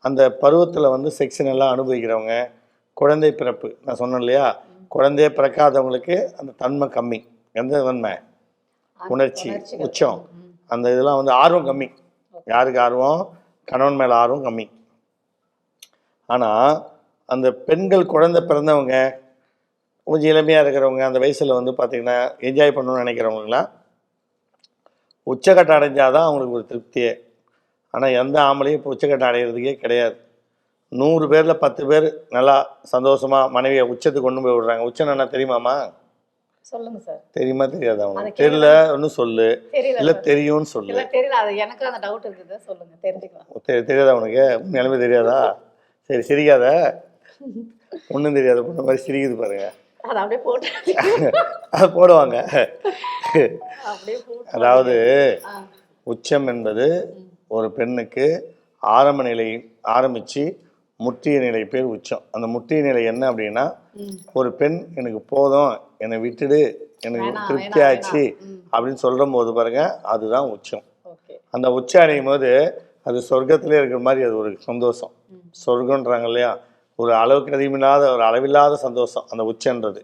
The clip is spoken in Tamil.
அந்த பருவத்தில் வந்து செக்ஸ் நல்லா அனுபவிக்கிறவங்க குழந்தை பிறப்பு நான் சொன்னேன் இல்லையா? குழந்தையே பிறக்காதவங்களுக்கு அந்த தன்மை கம்மி. எந்த தன்மை? உணர்ச்சி. உச்சம். அந்த இதெல்லாம் வந்து ஆர்வம் கம்மி. யாருக்கு ஆர்வம்? கணவன் மேலே ஆர்வம் கம்மி. ஆனால் அந்த பெண்கள் குழந்தை பிறந்தவங்க கொஞ்சம் இளமையாக இருக்கிறவங்க அந்த வயசில் வந்து பார்த்திங்கன்னா என்ஜாய் பண்ணணும்னு நினைக்கிறவங்களாம் உச்சக்கட்டம் அடைஞ்சாதான் அவங்களுக்கு ஒரு திருப்தியே. ஆனால் எந்த ஆம்பளையும் இப்போ உச்சக்கட்டம் அடையிறதுக்கே கிடையாது. நூறு பேரில் பத்து பேர் நல்லா சந்தோஷமாக மனைவியை உச்சத்துக்கு கொண்டு போய் விடுறாங்க. உச்சம் என்ன தெரியுமாம்மா? சொல்லுங்க சார். தெரியுமா தெரியாதா அவங்களுக்கு தெரியல ஒன்றும் சொல்லு. இல்லை. தெரியும்னு சொல்லு. தெரியல. அது எனக்கு அந்த டவுட் இருக்குது. சொல்லுங்க. தெரிஞ்சுக்கலாம். தெ- தெரியாதா உனக்கு? நிலைமை தெரியாதா? சரி சிரிக்காத. ஒன்றும் தெரியாத பொண்ணு மாதிரி சிரிக்குது பாருங்க. அது அப்படியே போட்டு அது போடுவாங்க. அதாவது. உச்சம் என்பது ஒரு பெண்ணுக்கு ஆரம்ப நிலை ஆரம்பித்து முற்றிய நிலை பேர் உச்சம். அந்த முற்றிய நிலை என்ன அப்படின்னா. ஒரு பெண் எனக்கு போதும் என்னை விட்டுடு எனக்கு திருப்தி ஆச்சு. அப்படின்னு சொல்கிற போது பாருங்க அதுதான் உச்சம். அந்த உச்ச அடையும் போது அது சொர்க்கத்திலே இருக்கிற மாதிரி அது ஒரு சந்தோஷம். சொர்க்கம்ன்றாங்க இல்லையா? ஒரு அளவுக்கு அதிகமில்லாத ஒரு அளவில்லாத சந்தோஷம் அந்த உச்சன்றது